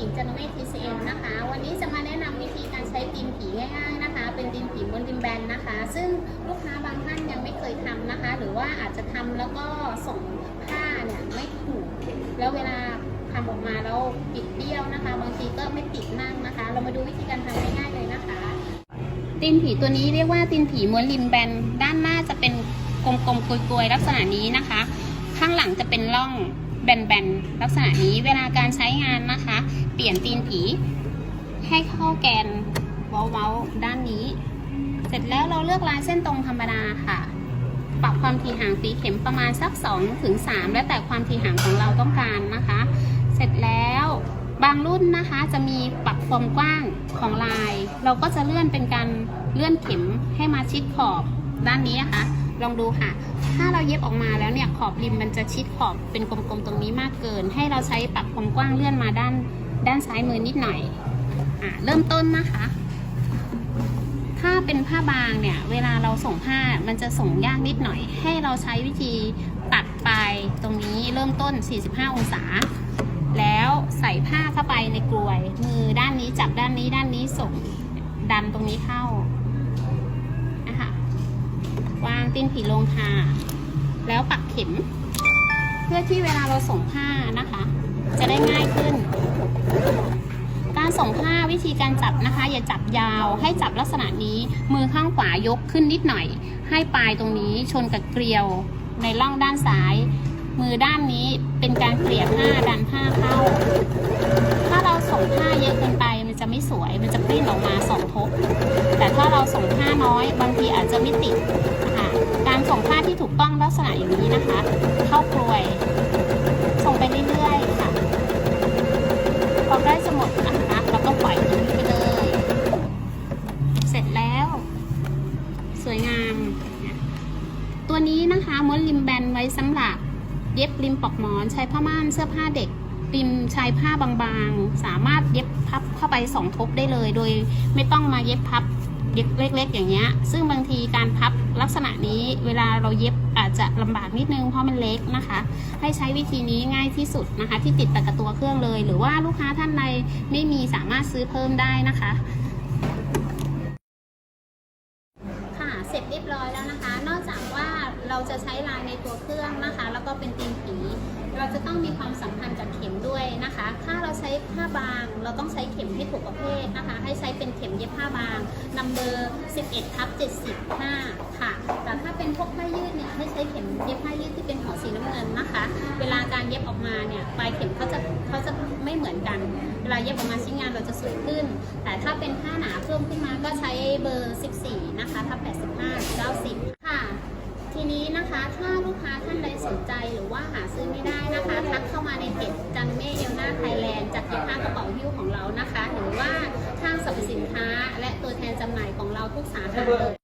หญิงจันเวททีซีเอ็มนะคะ วันนี้จะมาแนะนำวิธีการใช้ตีนผีง่ายๆนะคะ เป็นตีนผีบนริมแบนนะคะ ซึ่งลูกค้าบางท่านยังไม่เคยทำนะคะ หรือว่าอาจจะทำแล้วก็ส่งผ้าเนี่ยไม่ถูก แล้วเวลาทำออกมาแล้วปิดเบี้ยวนะคะ บางทีก็ไม่ติดนั่งนะคะ เรามาดูวิธีการทำง่ายๆเลยนะคะ ตีนผีตัวนี้เรียกว่าตีนผีม้วนริมแบน ด้านหน้าจะเป็นกลมๆกลวยๆลักษณะนี้นะคะ ข้างหลังจะเป็นร่อง แบนๆลักษณะนี้เวลาการใช้งานนะคะ เปลี่ยนตีนผี ให้เข้าแกนเว้าๆด้านนี้ เสร็จแล้วเราเลือกลายเส้นตรงธรรมดาค่ะ ปรับความถี่ห่างตีเข็มประมาณสัก2ถึง3แล้วแต่ความถี่ห่างของเราต้องการนะคะ เสร็จแล้วบางรุ่นนะคะจะมีปรับความกว้างของลาย เราก็จะเลื่อนเป็นการเลื่อนเข็มให้มาชิดขอบด้านนี้นะคะ ลองดูค่ะ ถ้าเราเย็บออกมาแล้วเนี่ยขอบริมมันจะชิดขอบเป็นกลมๆตรงนี้มากเกิน ให้เราใช้ปรับความกว้างเลื่อนมาด้านด้านซ้ายมือนิดหน่อยอะเริ่มต้นนะคะ ถ้าเป็นผ้าบางเนี่ยเวลาเราส่งผ้ามันจะส่งยากนิดหน่อย ให้เราใช้วิธีตัดปลายตรงนี้เริ่มต้น 45 องศา แล้วใส่ผ้าเข้าไปในกลวย มือด้านนี้จับด้านนี้ด้านนี้ส่งดันตรงนี้เข้า ตีนผีลงค่ะ แล้วปักเข็ม เพื่อที่เวลาเราส่งผ้านะคะ จะได้ง่ายขึ้น การส่งผ้าวิธีการจับนะคะ อย่าจับยาวให้จับลักษณะนี้ มือข้างขวายกขึ้นนิดหน่อย ให้ปลายตรงนี้ชนกับเกลียวในร่องด้านซ้าย มือด้านนี้เป็นการเกลี่ยผ้าดันผ้าเข้า ถ้าเราส่งผ้าเยอะเกินไปมันจะไม่สวยมันจะปริ้นออกมาสองทบแต่ถ้าเราส่งผ้าน้อยบางทีอาจจะไม่ติด ถูกต้องลักษณะอย่างนี้นะคะเข้ากลวยส่งไปเรื่อยๆค่ะพอใกล้จะหมดนะคะเราก็ปล่อยทิ้งไปเลย เสร็จแล้ว สวยงาม ตัวนี้นะคะม้วนริมแบนไว้สำหรับ เย็บริมปลอกหมอนใช้ผ้าม่านเสื้อผ้าเด็กริมชายผ้าบางๆ สามารถเย็บพับเข้าไปสองทบได้เลย โดยไม่ต้องมาเย็บพับ เย็บเล็กๆ อย่างเงี้ย ซึ่งบางทีการพับลักษณะนี้เวลาเราเย็บอาจจะลำบากนิดนึงเพราะมันเล็กนะคะ ให้ใช้วิธีนี้ง่ายที่สุดนะคะ ที่ติดแต่กับตัวเครื่องเลย หรือว่าลูกค้าท่านใดไม่มีสามารถซื้อเพิ่มได้นะคะค่ะเสร็จเรียบร้อยแล้วนะคะ นอกจากว่าเราจะใช้ลายในตัวเครื่อง จะต้องมีความสัมพันธ์กับเข็มด้วยนะคะ ถ้าเราใช้ผ้าบาง เราต้องใช้เข็มที่ถูกประเภทนะคะ ให้ใช้เป็นเข็มเย็บผ้าบางนัมเบอร์11ทับ75 ค่ะ แต่ถ้าเป็นพวกผ้ายืดเนี่ยให้ใช้เข็มเย็บผ้ายืดที่เป็นหัวสีน้ำเงินนะคะ เวลาการเย็บออกมาเนี่ยปลายเข็มเขาจะเขาจะไม่เหมือนกัน เวลาเย็บออกมาชิ้นงานเราจะสวยขึ้น แต่ถ้าเป็นผ้าหนาเพิ่มขึ้นมาก็ใช้เบอร์ 14 นะคะทับ85 9 นี้นะคะถ้าลูกค้าท่านใดสนใจหรือว่าหาซื้อไม่ได้นะคะทักเข้ามาในเพจจังเม่เอลนาไทยแลนด์จากเย็บผ้ากระเป๋าหิ้วของเรานะคะ หรือว่าห้างสรรพสินค้า และตัวแทนจำหน่ายของเราทุกสาขาเลย